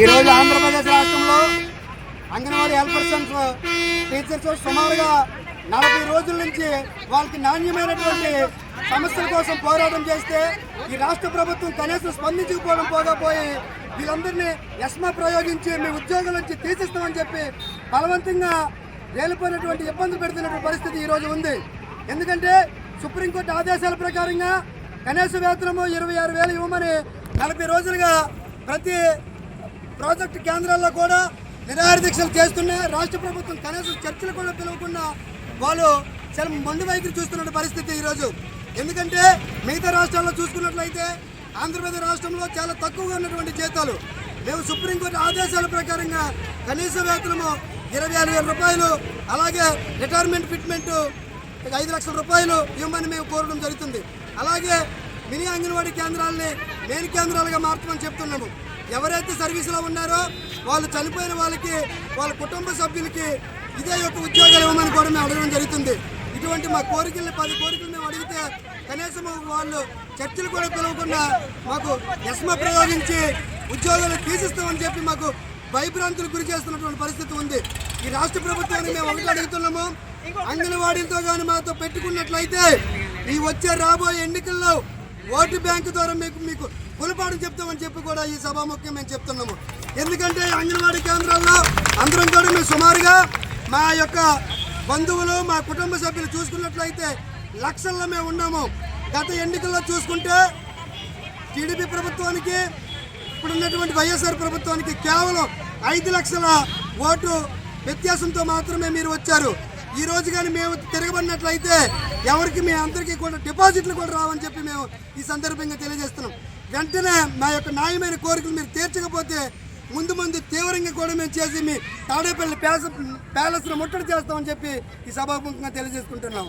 ఈరోజు ఆంధ్రప్రదేశ్ రాష్ట్రంలో anganwadi helper teachers సుమారుగా నలభై రోజుల నుంచి వాళ్ళకి నాణ్యమైనటువంటి సమస్యల కోసం పోరాటం చేస్తే ఈ రాష్ట్ర ప్రభుత్వం కనీసం స్పందించకపోవడం పోగా పోయి వీళ్ళందరినీ ఎస్మా ప్రయోగించి మీ ఉద్యోగుల నుంచి తీసిస్తామని చెప్పి బలవంతంగా వేలిపోయినటువంటి ఇబ్బందులు పెడుతున్నటువంటి పరిస్థితి ఈరోజు ఉంది. ఎందుకంటే సుప్రీంకోర్టు ఆదేశాల ప్రకారంగా కనీస వేతనము ఇరవై ఆరు వేలు ఇవ్వమని నలభై రోజులుగా ప్రతి ప్రాజెక్టు కేంద్రాల్లో కూడా నిరాహార దీక్షలు రాష్ట్ర ప్రభుత్వం కనీసం చర్చలు కూడా పిలవకుండా వాళ్ళు చాలా మండు వైఖరి చూస్తున్న పరిస్థితి ఈరోజు. ఎందుకంటే మిగతా రాష్ట్రాల్లో చూసుకున్నట్లయితే ఆంధ్రప్రదేశ్ రాష్ట్రంలో చాలా తక్కువగా ఉన్నటువంటి జీతాలు. మేము సుప్రీంకోర్టు ఆదేశాల ప్రకారంగా కనీస వేతనము ఇరవై ఆరు వేల రూపాయలు అలాగే రిటైర్మెంట్ ఫిట్మెంట్ ఐదు లక్షల రూపాయలు ఇవ్వమని మేము కోరడం జరుగుతుంది. అలాగే మినీ అంగన్వాడీ కేంద్రాలని మెయిన్ కేంద్రాలుగా మార్చమని చెప్తున్నాము. ఎవరైతే సర్వీసులో ఉన్నారో వాళ్ళు చనిపోయిన వాళ్ళకి వాళ్ళ కుటుంబ సభ్యులకి ఇదే యొక్క ఉద్యోగాలు ఇవ్వమని కూడా మేము అడగడం జరుగుతుంది. ఇటువంటి మా కోరికల్ని పది కోరికలు మేము అడిగితే కనీసం వాళ్ళు చర్చలు కూడా పిలవకుండా మాకు ఎస్మ ప్రయోగించి ఉద్యోగాలు తీసిస్తామని చెప్పి మాకు భయభ్రాంతులు గురి చేస్తున్నటువంటి పరిస్థితి ఉంది. ఈ రాష్ట్ర ప్రభుత్వాన్ని మేము ఒకటి అడుగుతున్నాము. అంగన్వాడీలతో కానీ మాతో పెట్టుకున్నట్లయితే ఈ వచ్చే రాబోయే ఎన్నికల్లో ఓటు బ్యాంకు ద్వారా మీకు మీకు గుణపాఠం చెప్తామని చెప్పి కూడా ఈ సభాముఖ్యం మేము చెప్తున్నాము. ఎందుకంటే అంగన్వాడీ కేంద్రాల్లో అందరం కూడా మేము సుమారుగా మా యొక్క బంధువులు మా కుటుంబ సభ్యులు చూసుకున్నట్లయితే లక్షల్లో మేము ఉన్నాము. గత ఎన్నికల్లో చూసుకుంటే టీడీపీ ప్రభుత్వానికి ఇప్పుడున్నటువంటి వైఎస్ఆర్ ప్రభుత్వానికి కేవలం ఐదు లక్షల ఓటు వ్యత్యాసంతో మాత్రమే మీరు వచ్చారు. ఈ రోజు కానీ మేము తిరగబడినట్లయితే ఎవరికి మీ అందరికీ కూడా డిపాజిట్లు కూడా రావని చెప్పి మేము ఈ సందర్భంగా తెలియజేస్తున్నాం. వెంటనే మా యొక్క న్యాయమైన కోరికలు మీరు తీర్చకపోతే ముందు ముందు తీవ్రంగా కూడా మేము చేసి మీ తాడేపల్లి ప్యాలెస్ ప్యాలెస్ను ముట్టడి చేస్తామని చెప్పి ఈ సభాముఖంగా తెలియజేసుకుంటున్నాం.